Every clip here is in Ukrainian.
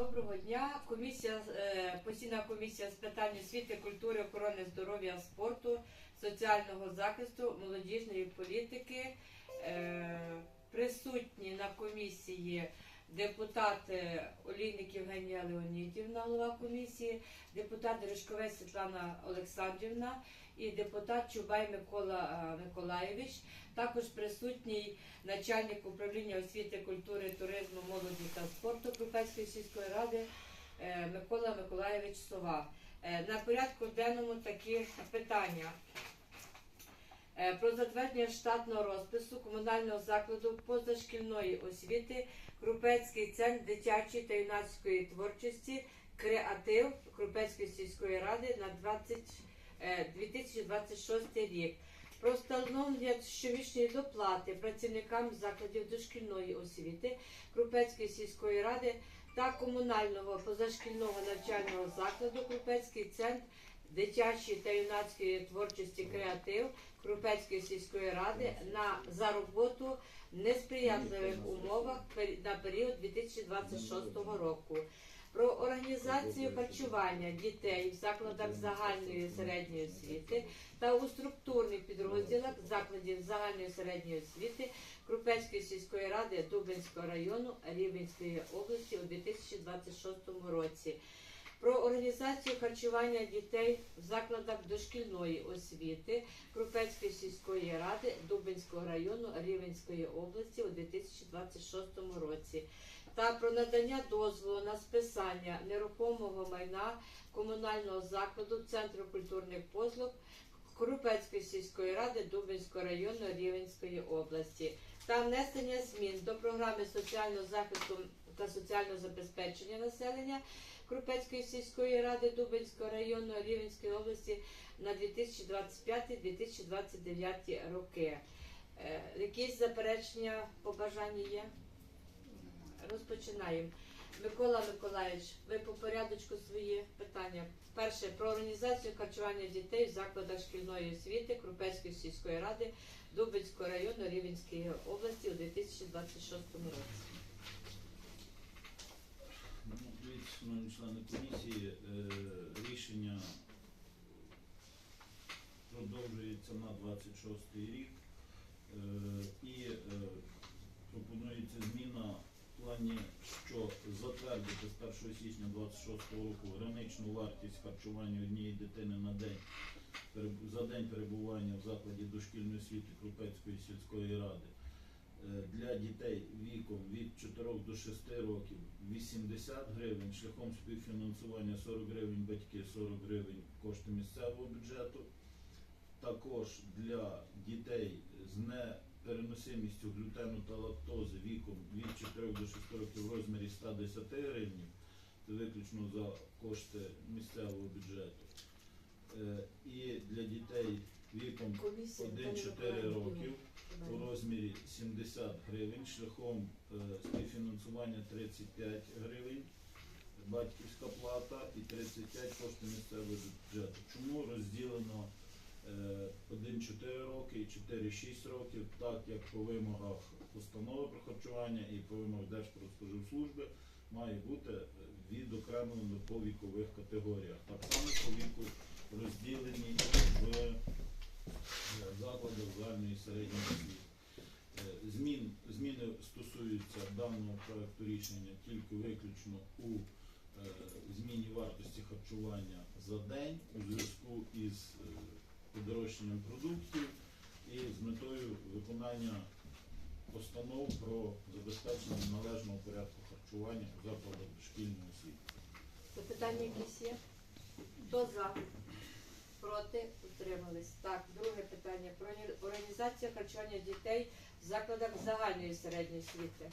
Доброго дня. Комісія, е, постійна комісія з питань освіти, культури, охорони здоров'я, спорту, соціального захисту, молодіжної політики. Е, Присутні на комісії депутати Олійник Євгенія Леонідівна, голова комісії, депутат Ришковець Світлана Олександрівна і депутат Чубай Микола е, Миколаєвич. Також присутній начальник управління освіти, культури, туризму, молоді та спорту Крупецької сільської ради е, Микола Миколаєвич Сова. Е, На порядку денному такі питання. Про затвердження штатного розпису комунального закладу позашкільної освіти Крупецький центр дитячої та юнацької творчості Креатив Крупецької сільської ради на 20, е, 2026 рік. Про встановлення щомісячної доплати працівникам закладів дошкільної освіти Крупецької сільської ради та комунального позашкільного навчального закладу Крупецький центр дитячої та юнацької творчості креатив Крупецької сільської ради на за роботу в несприятливих умовах на період 2026 року. Про організацію харчування дітей в закладах загальної середньої освіти та у структурних підрозділах закладів загальної середньої освіти Крупецької сільської ради Дубинського району Рівненської області у 2026 році. Про організацію харчування дітей в закладах дошкільної освіти Крупецької сільської ради Дубинського району Рівненської області у 2026 році та про надання дозволу на списання нерухомого майна комунального закладу Центру культурних послуг Крупецької сільської ради Дубинського району Рівненської області та внесення змін до програми соціального захисту та соціального забезпечення населення Крупецької сільської ради Дубинського району Рівненської області на 2025-2029 роки. Е, Якісь заперечення, побажання є? Розпочинаємо. Микола Миколаївич, ви по порядочку свої питання. Перше про організацію харчування дітей в закладах шкільної освіти Крупецької сільської ради Дубинського району Рівненської області у 2026 році. Шановні члени комісії, е, рішення продовжується на 26 рік е, і е, пропонується зміна плані, що затвердити з 1 січня 26 року граничну вартість харчування однієї дитини на день за день перебування в закладі дошкільної освіти Крупецької сільської ради е, для дітей віком від 4 до 6 років 80 гривень, шляхом співфінансування 40 гривень батьки, 40 гривень кошти місцевого бюджету. Також для дітей з непереносимістю глютену та лактози віком від 4 до 6 років в розмірі 110 гривень, це виключно за кошти місцевого бюджету. Е, І для дітей віком 1-4 років у розмірі 70 гривень шляхом е, співфінансування 35 гривень, батьківська плата і 35 кошти місцевого бюджету. Чому розділено 1-4 роки і 4-6 років, так як по вимогах постанови про харчування і по вимогах Держпродспоживслужби має бути е, відокремлено по вікових категоріях. Так само по віку розділені в е, закладах загальної середньої освіти. Е, Змін, зміни стосуються даного проекту рішення тільки виключно у е, зміні вартості харчування за день у зв'язку із е, подорожчанням продуктів і з метою виконання постанов про забезпечення належного порядку харчування у закладах дошкільної освіти. Запитання якісь є? Хто за? Проти? Утримались. Так, друге питання. Про організацію харчування дітей в закладах загальної середньої освіти.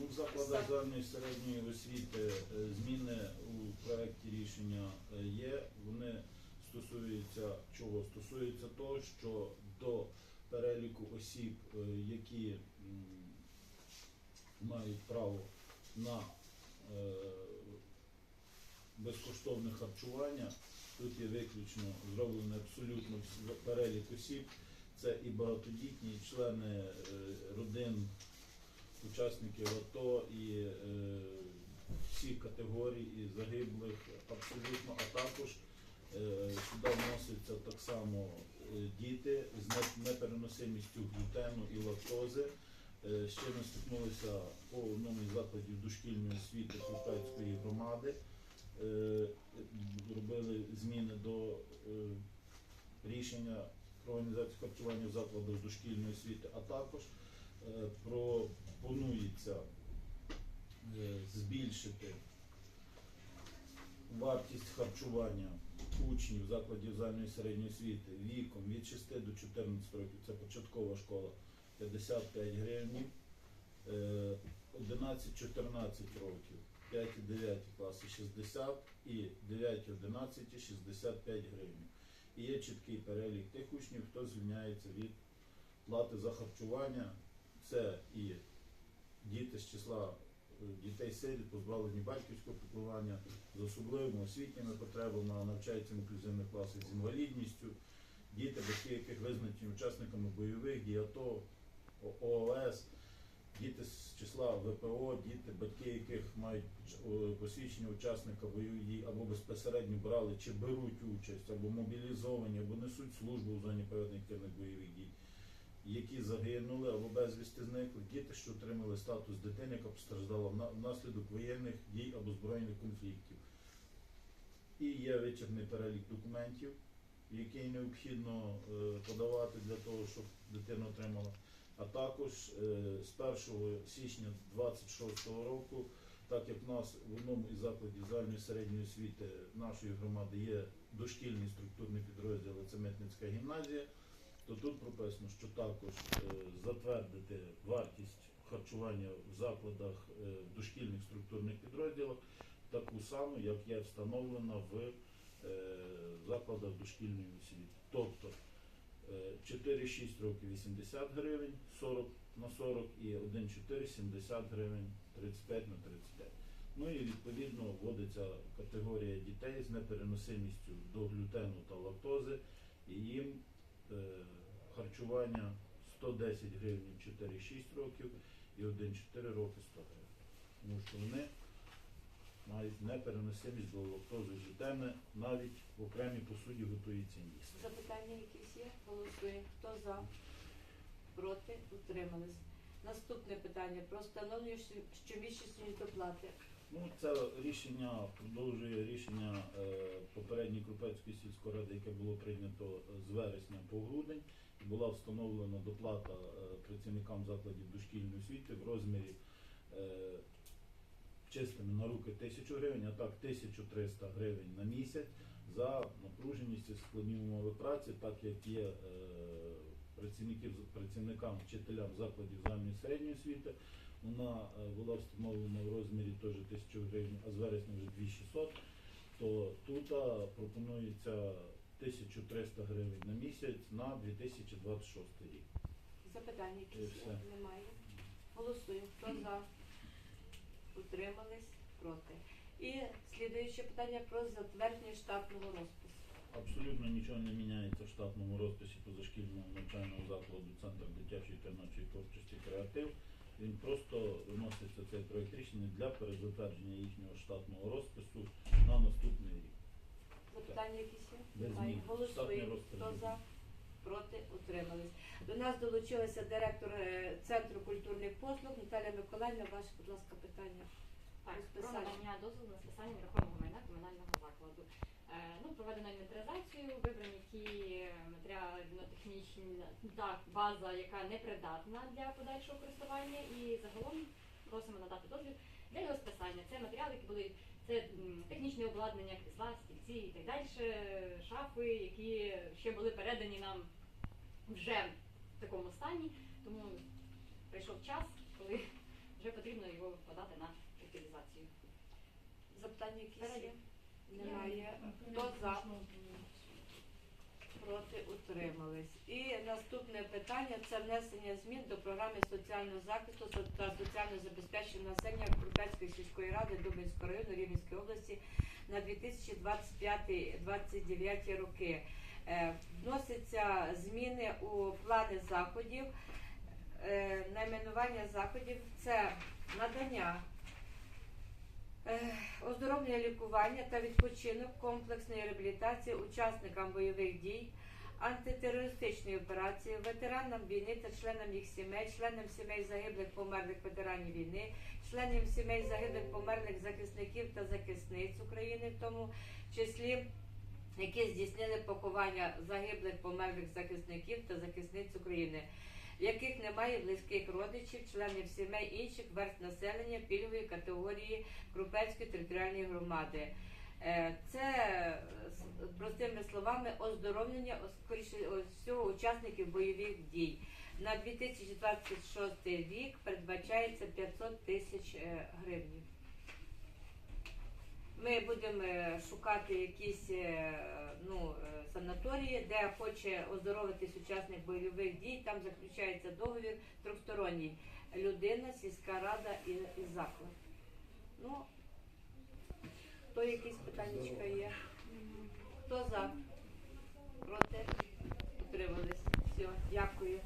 Ну, в закладах загальної середньої освіти е, зміни у проєкті рішення е, є. Вони стосуються чого? Стосуються того, що до переліку осіб, е, які мають право на е, безкоштовне харчування, тут є виключно зроблений абсолютно перелік осіб. Це і багатодітні, і члени е, родин учасників АТО і всі категорії і загиблих абсолютно, а також сюди вносяться так само е, діти з непереносимістю глютену і лактози. Е, Ще ми стикнулися по одному із закладів дошкільної освіти Купецької громади. Е, Робили зміни до е, рішення про організацію харчування в закладах дошкільної освіти, а також е, пропонується е, збільшити вартість харчування учнів закладів загальної середньої освіти віком від 6 до 14 років, це початкова школа, 55 гривень, 11-14 років, 5-9 класи 60 і 9-11 65 гривень. І є чіткий перелік тих учнів, хто звільняється від плати за харчування. Це і діти з числа дітей сиріт, позбавлені батьківського піклування з особливими освітніми потребами, навчаються в інклюзивних класах з інвалідністю, діти, батьки, яких визнані учасниками бойових дій АТО, ООС, діти з числа ВПО, діти, батьки, яких мають посвідчення учасника бойових дій або безпосередньо брали чи беруть участь, або мобілізовані, або несуть службу в зоні проведення бойових дій які загинули або безвісти зникли, діти, що отримали статус дитини, яка постраждала внаслідок воєнних дій або збройних конфліктів. І є вичерпний перелік документів, які необхідно е, подавати для того, щоб дитина отримала. А також е, з 1 січня 26 року, так як в нас в одному із закладів загальної середньої освіти нашої громади є дошкільний структурний підрозділ, це Митницька гімназія, то тут прописано, що також е, затвердити вартість харчування в закладах е, дошкільних структурних підрозділах таку саму, як є встановлена в е, закладах дошкільної освіти. Тобто е, 4-6 років 80 гривень 40 на 40 і 1,4 70 гривень 35 на 35. Ну і відповідно вводиться категорія дітей з непереносимістю до глютену та лактози, і їм харчування 110 гривень 4-6 років і 1-4 роки 100 гривень. Тому що вони мають непереносимість до лактози глютени, навіть в окремій посуді готується їсти. Запитання якісь є? Голосуємо. Хто за? Проти? Утримались. Наступне питання про встановлення щомісячної доплати. Ну, це рішення продовжує рішення е, попередньої Крупецької сільської ради, яке було прийнято з вересня по грудень. І Була встановлена доплата е, працівникам закладів дошкільної освіти в розмірі е, чистими на руки 1000 гривень, а так 1300 гривень на місяць за напруженість і складні умови праці, так як є працівників, працівникам, вчителям закладів загальної середньої освіти. Вона е, була встановлена в розмірі теж 1000 гривень, а з вересня вже 2600, то тут пропонується 1300 гривень на місяць на 2026 рік. Запитання якісь все. Немає. Голосуємо. Хто за? Утримались? Проти. І слідуюче питання про затвердження штатного розпису. Абсолютно нічого не міняється в штатному розписі позашкільного навчального закладу Центр дитячої та творчості креатив. Він просто виноситься цей проект рішення для перезатвердження їхнього штатного розпису на наступний рік. Запитання якісь є? Без Немає. змін. Штатний Голосуємо. розпис Хто за? Проти? Утримались. До нас долучилася директор е, Центру культурних послуг Наталя Миколаївна. Ваше, будь ласка, питання. Так, про Розписання. надання дозволу на списання нерухомого майна комунального закладу. Е, ну, проведено інвентаризацію, вибрані ті матеріально-технічні та база, яка непридатна для подальшого користування, і загалом просимо надати дозвіл для його списання. Це матеріали, які були це технічне обладнання, крісла, стільці і так далі, шафи, які ще були передані нам вже в такому стані. Тому прийшов час, коли вже потрібно його подати на утилізацію. Запитання якісь є? Немає. Хто за? Проти утримались. І наступне питання це внесення змін до програми соціального захисту та соціального забезпечення населення Крупецької сільської ради Дубинського району Рівненської області на 2025-2029 роки. Е, Вносяться зміни у плани заходів. Е, Найменування заходів це надання Оздоровлення лікування та відпочинок комплексної реабілітації учасникам бойових дій, антитерористичної операції, ветеранам війни та членам їх сімей, членам сімей загиблих померлих ветеранів війни, членам сімей загиблих померлих захисників та захисниць України, в тому числі які здійснили поховання загиблих померлих захисників та захисниць України, в яких немає близьких родичів, членів сімей інших верств населення пільгової категорії Крупецької територіальної громади. Е, Це простими словами оздоровлення скоріше всього учасників бойових дій. На 2026 рік передбачається 500 тисяч е, гривень. Ми будемо е, шукати якісь санаторії, де хоче оздоровитись учасник бойових дій. Там заключається договір трьохсторонній. Людина, сільська рада і, і заклад. Ну, хто якісь питання є. Хто за? Проти? Утримались. Все, дякую.